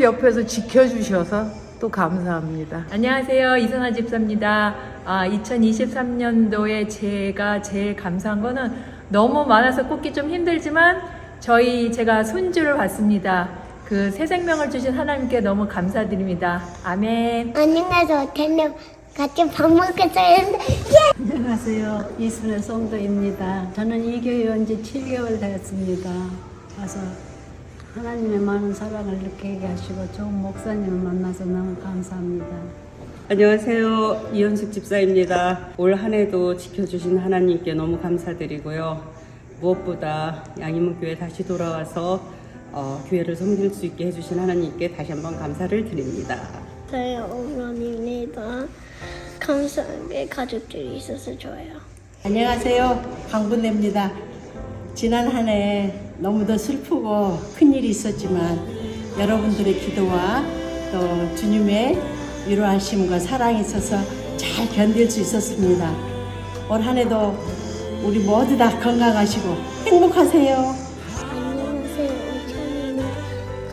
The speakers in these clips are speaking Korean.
늘 옆에서 지켜주셔서 또 감사합니다. 안녕하세요. 이선아 집사입니다. 아, 2023년도에 제가 제일 감사한 거는 너무 많아서 꼽기 좀 힘들지만 저희 제가 손주를 봤습니다. 그 새 생명을 주신 하나님께 너무 감사드립니다. 아멘. 안녕하세요. 대명 같이 밥 먹겠어요. 했는데 안녕하세요. 이순의 성도입니다. 저는 이 교회 온 지 7개월 됐습니다. 와서 하나님의 많은 사랑을 느끼게 하시고 좋은 목사님을 만나서 너무 감사합니다. 안녕하세요. 이현숙 집사입니다. 올 한 해도 지켜주신 하나님께 너무 감사드리고요. 무엇보다 양이문 교회 다시 돌아와서 어, 교회를 섬길 수 있게 해주신 하나님께 다시 한번 감사를 드립니다. 저희 어머니입니다. 감사하게 가족들이 있어서 좋아요. 안녕하세요. 강분대입니다. 지난 한 해 너무도 슬프고 큰일이 있었지만 여러분들의 기도와 또 주님의 위로하심과 사랑이 있어서 잘 견딜 수 있었습니다. 올 한 해도 우리 모두 다 건강하시고 행복하세요. 안녕하세요. 오천이는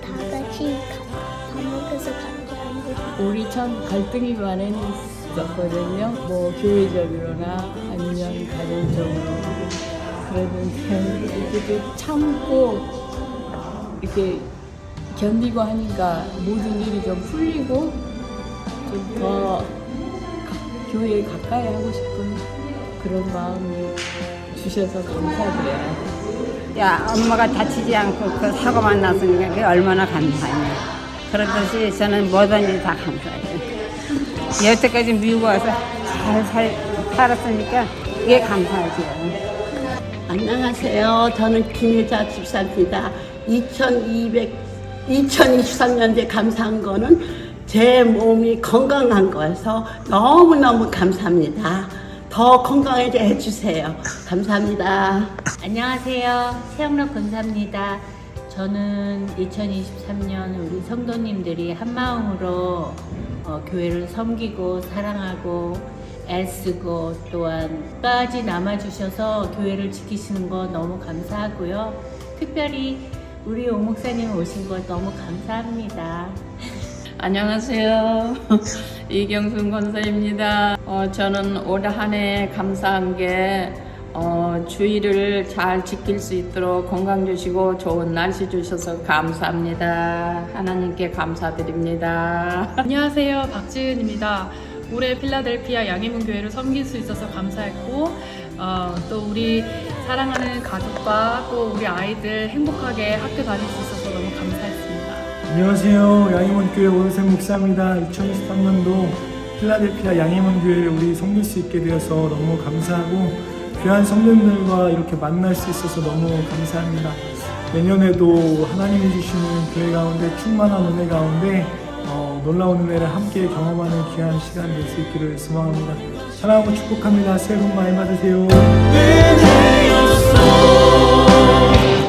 다 같이 가- 밥 먹어서 감사합니다. 우리 참 갈등이 많이 있었거든요. 뭐 교회적으로나 아니면 가정적으로. 그랬는데 이렇게 좀 참고 이렇게 견디고 하니까 모든 일이 좀 풀리고 좀 더 교회에 가까이 하고 싶은 그런 마음이 주셔서 감사드려요. 야, 엄마가 다치지 않고 그 사고만 났으니까 그게 얼마나 감사해요. 그렇듯이 저는 일이 다 감사해요. 여태까지 미국 와서 잘 살, 살았으니까 이게 감사하죠. 안녕하세요. 저는 김유자 집사입니다. 2200, 2023년도에 감사한 거는 제 몸이 건강한 거여서 너무너무 감사합니다. 더 건강하게 해주세요. 감사합니다. 안녕하세요. 세영락 권사입니다. 저는 2023년 우리 성도님들이 한마음으로 어, 교회를 섬기고 사랑하고 애쓰고 또한 끝까지 남아주셔서 교회를 지키시는 거 너무 감사하고요. 특별히 우리 오 목사님 오신 거 너무 감사합니다. 안녕하세요. 이경순 권사입니다. 어, 저는 올 한해 감사한 게 어, 주의를 잘 지킬 수 있도록 건강 주시고 좋은 날씨 주셔서 감사합니다. 하나님께 감사드립니다. 안녕하세요. 박지은입니다. 올해 필라델피아 양해문 교회를 섬길 수 있어서 감사했고 어, 또 우리 사랑하는 가족과 또 우리 아이들 행복하게 학교 다닐 수 있어서 너무 감사했습니다. 안녕하세요. 양희문교회 오은생 목사입니다. 2023년도 필라델피아 양희문교회를 우리 섬길 수 있게 되어서 너무 감사하고 귀한 성도님들과 이렇게 만날 수 있어서 너무 감사합니다. 내년에도 하나님이 주시는 교회 가운데 충만한 은혜 가운데 어, 놀라운 은혜를 함께 경험하는 귀한 시간 될 수 있기를 소망합니다. 사랑하고 축복합니다. 새해 복 많이 받으세요.